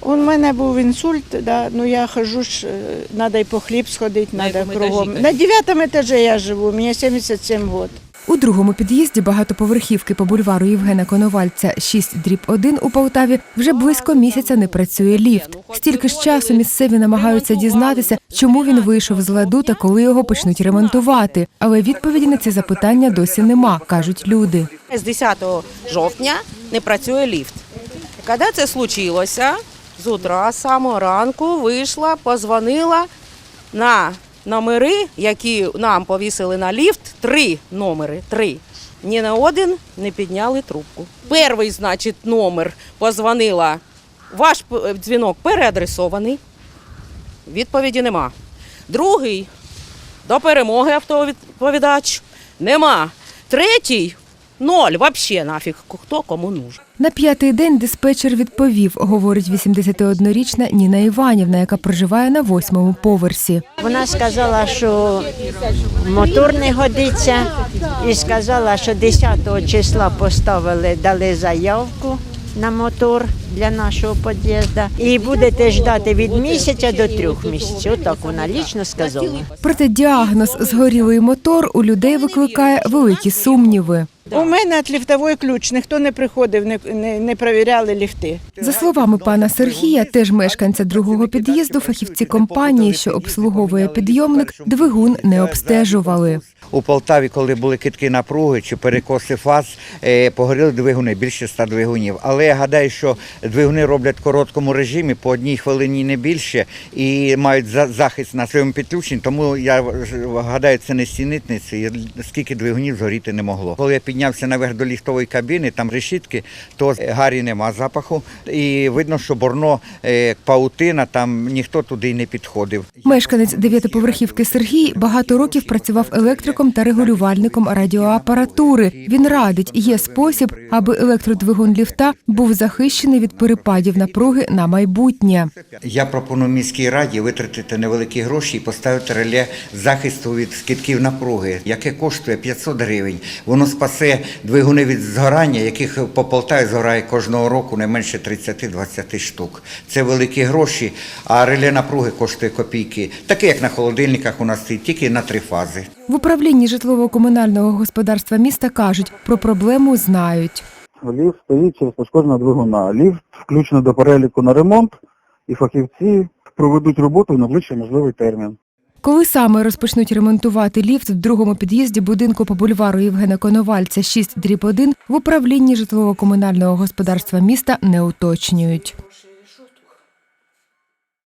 У мене був інсульт, да, ну я хожу ж, треба й по хліб сходити, На треба кругом. На дев'ятому етажі я живу, мені 77 років. У другому під'їзді багатоповерхівки по бульвару Євгена Коновальця 6 дріб 1 у Полтаві вже близько місяця не працює ліфт. Стільки ж часу місцеві намагаються дізнатися, чому він вийшов з ладу та коли його почнуть ремонтувати. Але відповіді на ці запитання досі нема, кажуть люди. З 10 жовтня не працює ліфт. Коли це случилося, з утра, самого ранку вийшла, позвонила на номери, які нам повісили на ліфт, три номери, три. Ні на один не підняли трубку. Перший, значить, номер позвонила. Ваш дзвінок переадресований. Відповіді нема. Другий до перемоги автоповідач нема. Третій ноль. вообще нафіг. Хто кому нужен. На п'ятий день диспетчер відповів, говорить 81-річна Ніна Іванівна, яка проживає на восьмому поверсі. Вона сказала, що мотор не годиться, і сказала, що 10 числа поставили, дали заявку на мотор для нашого під'їзду. І будете ждати від місяця до трьох місяців. Отак вона лічно сказала. Проте діагноз згорілий мотор у людей викликає великі сумніви. У мене от ліфтовий ключ, ніхто не приходив, не, не, не перевіряли ліфти. За словами пана Сергія, теж мешканця другого під'їзду, фахівці компанії, що обслуговує підйомник, двигун не обстежували. У Полтаві, коли були китки напруги чи перекоси фаз, е, погоріли двигуни, більше ста двигунів. Але я гадаю, що двигуни роблять в короткому режимі по одній хвилині не більше і мають за- захист на своєму підключенні, тому я гадаю, це не стінитниці, скільки двигунів згоріти не могло. Коли я піднявся наверх до ліфтової кабіни, там решітки, то е, гарі нема запаху. І видно, що борно е, паутина, там ніхто туди й не підходив. Мешканець дев'ятиповерхівки Сергій багато років працював електриком та регулювальником радіоапаратури. Він радить, є спосіб, аби електродвигун ліфта був захищений від перепадів напруги на майбутнє. Я пропоную міській раді витратити невеликі гроші і поставити реле захисту від скидків напруги, яке коштує 500 гривень. Воно спасе двигуни від згорання, яких по Полтаві згорає кожного року не менше 30-20 штук. Це великі гроші, а реле напруги коштує копійки. Таке, як на холодильниках у нас тільки на три фази. В управлінні житлово-комунального господарства міста кажуть, про проблему знають. Ліфт стоїть через пошкодження двигуна. Ліфт включено до переліку на ремонт, і фахівці проведуть роботу в найближчий можливий термін. Коли саме розпочнуть ремонтувати ліфт в другому під'їзді будинку по бульвару Євгена Коновальця 6 дріб 1, в управлінні житлово-комунального господарства міста не уточнюють.